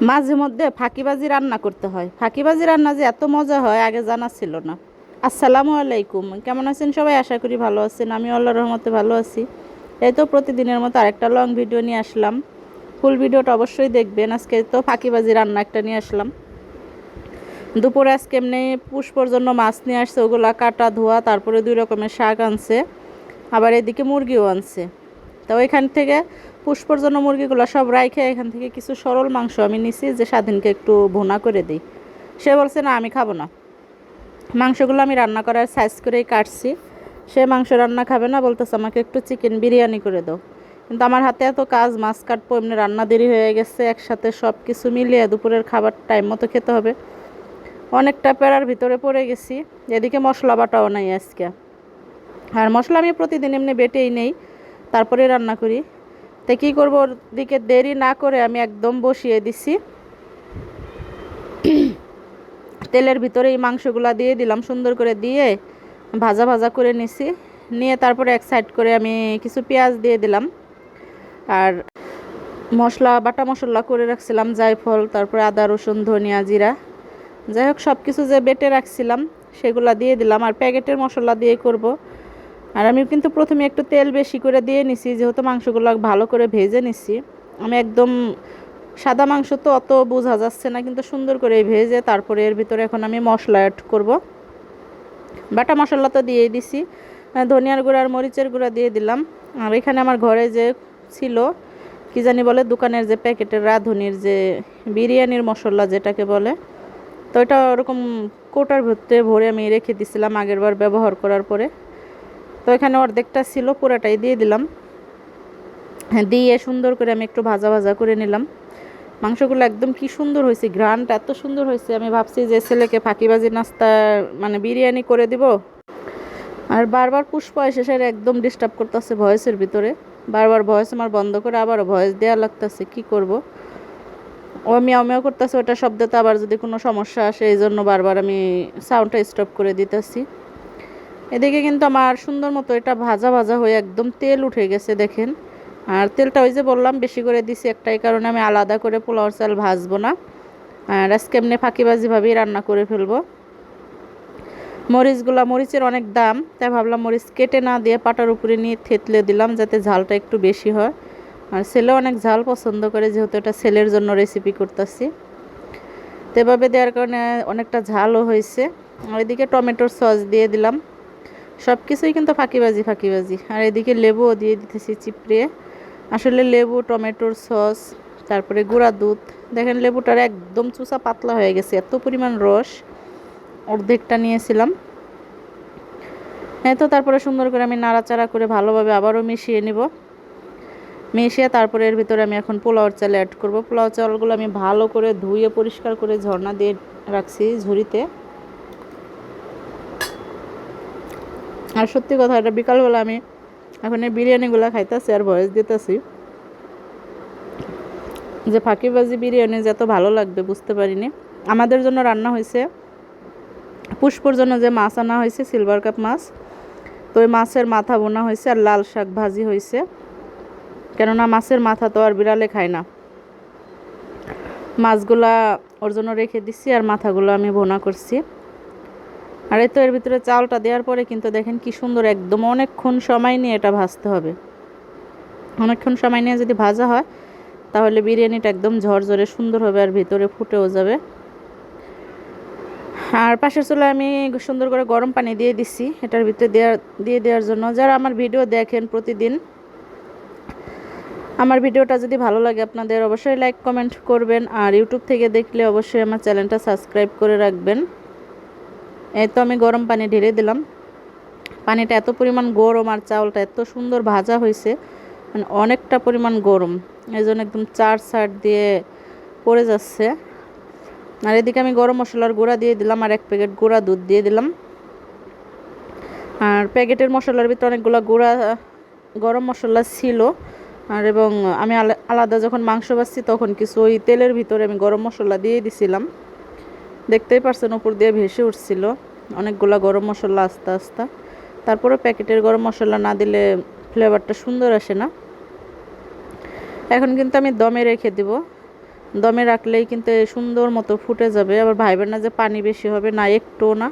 মাঝে মধ্যে ফাঁকিবাজি রান্না করতে হয়। ফাঁকিবাজি রান্না যে এত মজা হয়, আগে জানা ছিল না। আসসালামু আলাইকুম, কেমন আছেন সবাই? আশা করি ভালো আছেন। আমি আল্লাহ রহমতে ভালো আছি। এই তো প্রতিদিনের মতো আরেকটা লং ভিডিও নিয়ে আসলাম। ফুল ভিডিওটা অবশ্যই দেখবেন। আজকে তো ফাঁকিবাজি রান্না একটা নিয়ে আসলাম। দুপুরে আজকে এমনি পুষ্পর জন্য মাছ নিয়ে আসছে। ওগুলা কাটা, ধোয়া, তারপরে দুই রকমের শাক আনছে। আবার এদিকে মুরগিও আনছে। তো ওইখান থেকে পুষ্পর জন্য মুরগিগুলো সব রাইখে এখান থেকে কিছু সরল মাংস আমি নিছি যে স্বাধীনকে একটু ভুনা করে দিই। সে বলছে, না, আমি খাব না। মাংসগুলো আমি রান্না করার সাইজ করেই কাটছি। সে মাংস রান্না খাবে না, বলতেছে, আমাকে একটু চিকেন বিরিয়ানি করে দাও। কিন্তু আমার হাতে এত কাজ, মাছ কাটবো, এমনি রান্না দেরি হয়ে গেছে, একসাথে সব কিছু মিলিয়ে দুপুরের খাবার টাইম মতো খেতে হবে। অনেকটা প্যারার ভিতরে পড়ে গেছি, এদিকে মশলা বাটাও নাই আজকে। আর মশলা আমি প্রতিদিন এমনি বেটেই নেই। তারপরে রান্না করি। তো কী করব? ওর দিকে দেরি না করে আমি একদম বসিয়ে দিছি। তেলের ভিতরে এই মাংসগুলা দিয়ে দিলাম, সুন্দর করে দিয়ে ভাজা ভাজা করে নিছি। নিয়ে তারপরে এক সাইড করে আমি কিছু পেঁয়াজ দিয়ে দিলাম। আর মশলা, বাটা মশলা করে রাখছিলাম, জায়ফল, তারপরে আদা, রসুন, ধনিয়া জিরা। যাই হোক সব কিছু যে বেটে রাখছিলাম, সেগুলা দিয়ে দিলাম। আর প্যাকেটের মশলা দিয়ে করব। আর আমি কিন্তু প্রথমে একটু তেল বেশি করে দিয়ে নিছি, যেহেতু মাংসগুলো ভালো করে ভেজে নিছি। আমি একদম সাদা মাংস তো অত বোঝা যাচ্ছে না, কিন্তু সুন্দর করে ভেজে তারপরে এর ভিতরে এখন আমি মশলা অ্যাড করব। বাটা মশলা তো দিয়েই দিছি। ধনিয়ার গুঁড়া আর মরিচের গুঁড়া দিয়ে দিলাম। আর এখানে আমার ঘরে যে ছিল, কি জানি বলে, দোকানের যে প্যাকেটের রাঁধুনির যে বিরিয়ানির মশলা যেটাকে বলে, তো এটা ওরকম কোটার ভিতরে ভরে আমি রেখে দিছিলাম আগের বার ব্যবহার করার পরে। তো এখানে অর্ধেকটা ছিল, পুরাটাই দিয়ে দিলাম। হ্যাঁ দিয়ে সুন্দর করে আমি একটু ভাজা ভাজা করে নিলাম। মাংসগুলো একদম কি সুন্দর হয়েছে গ্রানটা এত সুন্দর হয়েছে। আমি ভাবছি যে ছেলেকে ফাঁকিবাজি নাস্তা মানে বিরিয়ানি করে দিব। আর বারবার পুষ্প এসে সে একদম ডিস্টার্ব করতেছে ভয়েসের ভিতরে। বারবার ভয়েস আমার বন্ধ করে আবার ভয়েস দেওয়া লাগতেছে, কি করব? ও মিয়াও মিয়াও করতেছে, ওটা শব্দতে আবার যদি কোনো সমস্যা আসে এই জন্য বারবার আমি সাউন্ডটা স্টপ করে দিতেছি। এদিকে কিন্তু আমার সুন্দর মতো এটা ভাজা ভাজা হয়ে একদম তেল উঠে গেছে, দেখেন। আর তেলটা ওই যে বললাম, বেশি করে দিছি একটাই কারণে আমি আলাদা করে পোলাওর চাল ভাজবো না। আর আজকে এমনি ফাঁকিবাজিভাবেই রান্না করে ফেলব। মরিচগুলা, মরিচের অনেক দাম, তাই ভাবলাম মরিচ কেটে না দিয়ে পাটার উপরে নিয়ে থেতলে দিলাম যাতে ঝালটা একটু বেশি হয়। আর ছেলে অনেক ঝাল পছন্দ করে, যেহেতু এটা ছেলের জন্য রেসিপি করতেছি। তো এভাবে দেওয়ার কারণে অনেকটা ঝালও হয়েছে। আর এদিকে টমেটোর সস দিয়ে দিলাম। সব কিছুই কিন্তু ফাঁকিবাজি ফাঁকিবাজি। আর এদিকে লেবুও দিয়ে দিতেছি চিপড়ে। আসলে লেবু, টমেটোর সস, তারপরে গুঁড়া দুধ। দেখেন লেবুটার একদম চুষা পাতলা হয়ে গেছে, এত পরিমাণ রস। অর্ধেকটা নিয়েছিলাম। হ্যাঁ তো তারপরে সুন্দর করে আমি নাড়াচাড়া করে ভালোভাবে আবারও মিশিয়ে নিব। মিশিয়ে তারপরে এর ভিতরে আমি এখন পোলাওর চাল অ্যাড করব। পোলাও চালগুলো আমি ভালো করে ধুয়ে পরিষ্কার করে ঝর্ণা দিয়ে রাখছি ঝুড়িতে। আর সত্যি কথা, এটা বিকালবেলা আমি এখন এই বিরিয়ানিগুলো খাইতেছি আর ভয়েস দিতেছি। যে ফাঁকিবাজি বিরিয়ানি যে এত ভালো লাগবে, বুঝতে পারিনি। আমাদের জন্য রান্না হয়েছে, পুষ্পর জন্য যে মাছ আনা হয়েছে সিলভার কাপ মাছ, তো ওই মাছের মাথা বোনা হয়েছে আর লাল শাক ভাজি হয়েছে। কেননা মাছের মাথা তো আর বিড়ালে খায় না। মাছগুলা ওর জন্য রেখে দিছি আর মাথাগুলো আমি বোনা করছি। আর তো এর ভিতরে চালটা দেওয়ার পরে কিন্তু দেখেন কি সুন্দর একদম অনেকক্ষণ সময় নিয়ে এটা ভাজতে হবে। অনেকক্ষণ সময় নিয়ে যদি ভাজা হয়, তাহলে বিরিয়ানিটা একদম ঝরঝরে সুন্দর হবে আর ভিতরে ফুটেও যাবে। আর পাশের চুলায় আমি সুন্দর করে গরম পানি দিয়ে দিছি। এটার ভিতরে দেওয়ার দিয়ে দেওয়ার জন্য যারা আমার ভিডিও দেখেন প্রতিদিন, আমার ভিডিওটা যদি ভালো লাগে আপনাদের অবশ্যই লাইক, কমেন্ট করবেন। আর ইউটিউব থেকে দেখলে অবশ্যই আমার চ্যানেলটা সাবস্ক্রাইব করে রাখবেন। এই তো আমি গরম পানি ঢেলে দিলাম। পানিটা এত পরিমাণ গরম আর চাউলটা এত সুন্দর ভাজা হয়েছে মানে অনেকটা পরিমাণ গরম। এই জন্য একদম চার সাইড দিয়ে পড়ে যাচ্ছে। আর এদিকে আমি গরম মশলার গুঁড়া দিয়ে দিলাম আর এক প্যাকেট গুঁড়া দুধ দিয়ে দিলাম। আর প্যাকেটের মশলার ভিতরে অনেকগুলো গুঁড়া, গরম মশলা ছিল। আর এবং আমি আলা- আলাদা যখন মাংস বাছছি তখন কিছু ওই তেলের ভিতরে আমি গরম মশলা দিয়ে দিছিলাম। দেখতেই পারছেন উপর দিয়ে ভেসে উঠছিল। অনেকগুলো গরম মশলা আস্তে আস্তে। তারপরে প্যাকেটের গরম মশলা না দিলে ফ্লেভারটা সুন্দর আসে না। এখন কিন্তু আমি দমে রেখে দিব। দমে রাখলেই কিন্তু সুন্দর মতো ফুটে যাবে। আবার ভাইবেন না যে পানি বেশি হবে, না, একটুও না।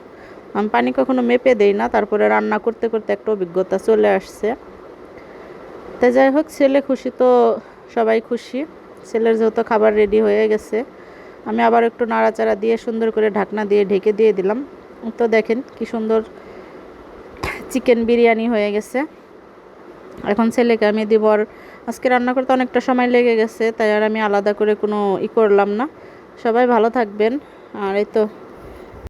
আমি পানি কখনো মেপে দেই না, তারপরে রান্না করতে করতে একটা অভিজ্ঞতা চলে আসছে। তাই যাই হোক, ছেলে খুশি তো সবাই খুশি। ছেলের যেহেতু খাবার রেডি হয়ে গেছে, আমি আবার একটু নাড়াচাড়া দিয়ে সুন্দর করে ঢাকনা দিয়ে ঢেকে দিয়ে দিলাম। তো দেখেন কি সুন্দর চিকেন বিরিয়ানি হয়ে গেছে। এখন ছেলেকে আমি দিব আর আজকে রান্না করতে অনেকটা সময় লেগে গেছে, তাই আর আমি আলাদা করে কোনো ই করলাম না। সবাই ভালো থাকবেন। আর এই তো